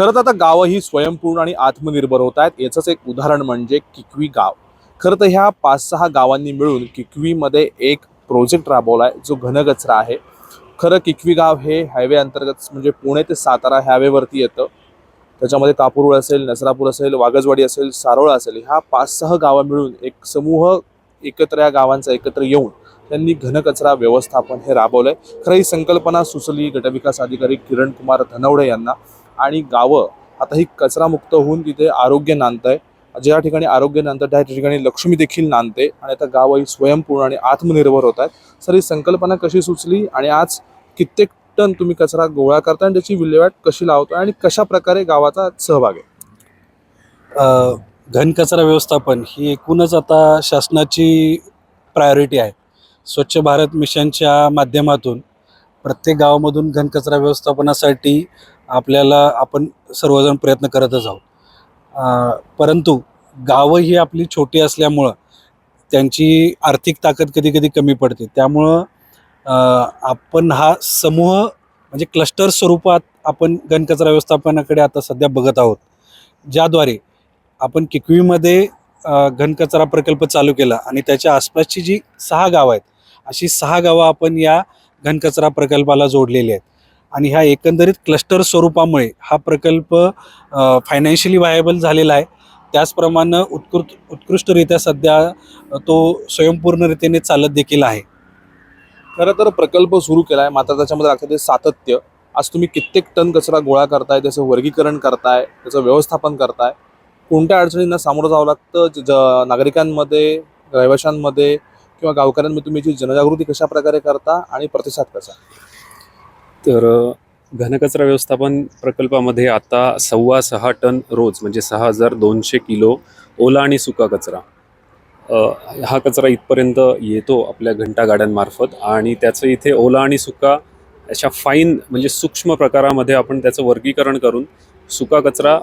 खरं तर आता गावं ही स्वयंपूर्ण आणि आत्मनिर्भर होत आहेत. याचंच एक उदाहरण म्हणजे किकवी गाव. खरं तर ह्या पाच सहा गावांनी मिळून किकवीमध्ये एक प्रोजेक्ट राबवला आहे जो घनकचरा आहे. खरं किकवी गाव हे हायवे अंतर्गत म्हणजे पुणे ते सातारा हायवेवरती येतं. त्याच्यामध्ये कापूरवळ असेल नसरापूर असेल वागजवाडी असेल सारोळा असेल ह्या पाच सहा गावं मिळून एक समूह एकत्र या गावांचा एकत्र येऊन त्यांनी घनकचरा व्यवस्थापन हे राबवलं आहे खरं ही संकल्पना सुचली गटविकास अधिकारी किरण कुमार धनवडे यांना. आणि गावं आता ही कचरामुक्त होऊन तिथे आरोग्य नांदत आहे ज्या ठिकाणी आरोग्य नांदतं त्या ठिकाणी लक्ष्मी देखील नांदते. आणि आता गावं ही स्वयंपूर्ण आणि आत्मनिर्भर होत आहेत. सर ही संकल्पना कशी सुचली? आणि आज कित्येक टन तुम्ही कचरा गोळा करता आणि त्याची विल्हेवाट कशी लावता आणि कशा प्रकारे गावाचा सहभाग आहे? घनकचरा व्यवस्थापन ही एकूणच आता शासनाची प्रायोरिटी आहे. स्वच्छ भारत मिशनच्या माध्यमातून प्रत्येक गावामधून घनकचरा व्यवस्थापनासाठी आपल्याला आपण सर्वजण प्रयत्न करतच आहोत. परंतु गावं ही आपली छोटी असल्यामुळं त्यांची आर्थिक ताकद कधी कधी कमी पडते. त्यामुळं आपण हा समूह म्हणजे क्लस्टर स्वरूपात आपण घनकचरा व्यवस्थापनाकडे आता सध्या बघत आहोत. ज्याद्वारे आपण किकवीमध्ये घनकचरा प्रकल्प चालू केला आणि त्याच्या आसपासची जी सहा गावं आहेत अशी सहा गावं आपण या घनकचरा प्रकल्पाला जोडलेली आहेत. आणि ह्या एकंदरीत क्लस्टर स्वरूपामुळे हा प्रकल्प फायनान्शियली व्हायबल झालेला आहे. त्याचप्रमाणे उत्कृष्ट उत्कृष्टरित्या सध्या तो स्वयंपूर्णरित्याने चालत देखील आहे. खरं तर प्रकल्प सुरू केला आहे मात्र त्याच्यामध्ये लागतं ते सातत्य. आज तुम्ही कित्येक टन कचरा गोळा करताय त्याचं वर्गीकरण करताय त्याचं व्यवस्थापन करताय. कोणत्या अडचणींना सामोरं जावं लागतं? ज- नागरिकांमध्ये रहिवाशांमध्ये किंवा गावकऱ्यांमध्ये तुम्ही याची जनजागृती कशा प्रकारे करता आणि प्रतिसाद कसा? तर घनकचरा व्यवस्थापन प्रकल्पामध्ये आता सव्वा सहा टन रोज म्हणजे सहा हजार दोनशे किलो ओला आणि सुका कचरा. हा कचरा इथपर्यंत येतो आपल्या घंटा गाड्यांमार्फत आणि त्याचं इथे ओला आणि सुका अशा फाईन म्हणजे सूक्ष्म प्रकारामध्ये आपण त्याचं वर्गीकरण करून सुका कचरा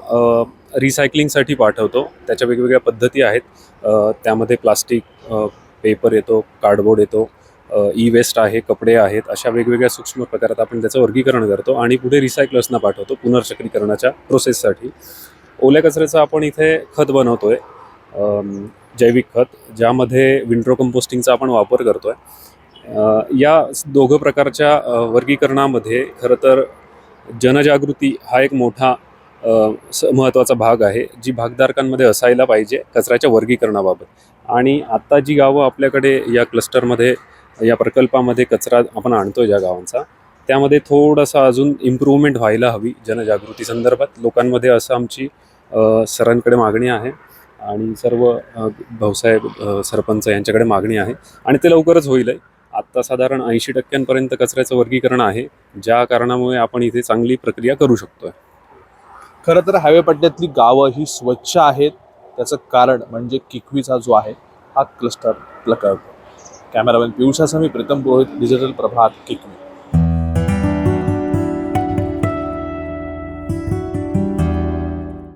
रिसायकलिंगसाठी पाठवतो. त्याच्या वेगवेगळ्या पद्धती आहेत. त्यामध्ये प्लास्टिक पेपर येतो कार्डबोर्ड येतो. ई वेस्ट आहे कपडे आहेत अशा वेगवेगळ्या सूक्ष्म प्रकारात आपण त्याचं वर्गीकरण करतो आणि पुढे रिसायकलर्सना पाठवतो पुनर्चक्रीकरणाच्या प्रोसेससाठी ओल्या कचऱ्याचं आपण इथे खत बनवतो आहे जैविक खत ज्यामध्ये विंड्रो कंपोस्टिंगचा आपण वापर करतो आहे या दोघं प्रकारच्या वर्गीकरणामध्ये खरं तर जनजागृती हा एक मोठा स महत्त्वाचा भाग आहे जी भागधारकांमध्ये असायला पाहिजे कचऱ्याच्या वर्गीकरणाबाबत. आणि आत्ता जी गावं आपल्याकडे या क्लस्टरमध्ये या प्रकल्पामध्ये कचरा आपण आणतो ज्या गावांचा त्यामध्ये थोडंसं अजून इम्प्रूव्हमेंट व्हायला हवी जनजागृती संदर्भात. लोकांमध्ये असं आमची सरांकडे मागणी आहे आणि सर्व भाऊसाहेब सरपंच यांच्याकडे मागणी आहे आणि ते लवकरच होईल आत्ता साधारण ऐंशी टक्क्यांपर्यंत कचऱ्याचं वर्गीकरण आहे ज्या कारणामुळे आपण इथे चांगली प्रक्रिया करू शकतोय. खरं तर हायवे पट्ट्यातली गावं ही स्वच्छ आहेत त्याचं कारण म्हणजे किकवीचा जो आहे हा क्लस्टर प्रकल्प. कॅमेरामॅन पियुषासह मी प्रीतम पुरोहित डिजिटल प्रभात किकमी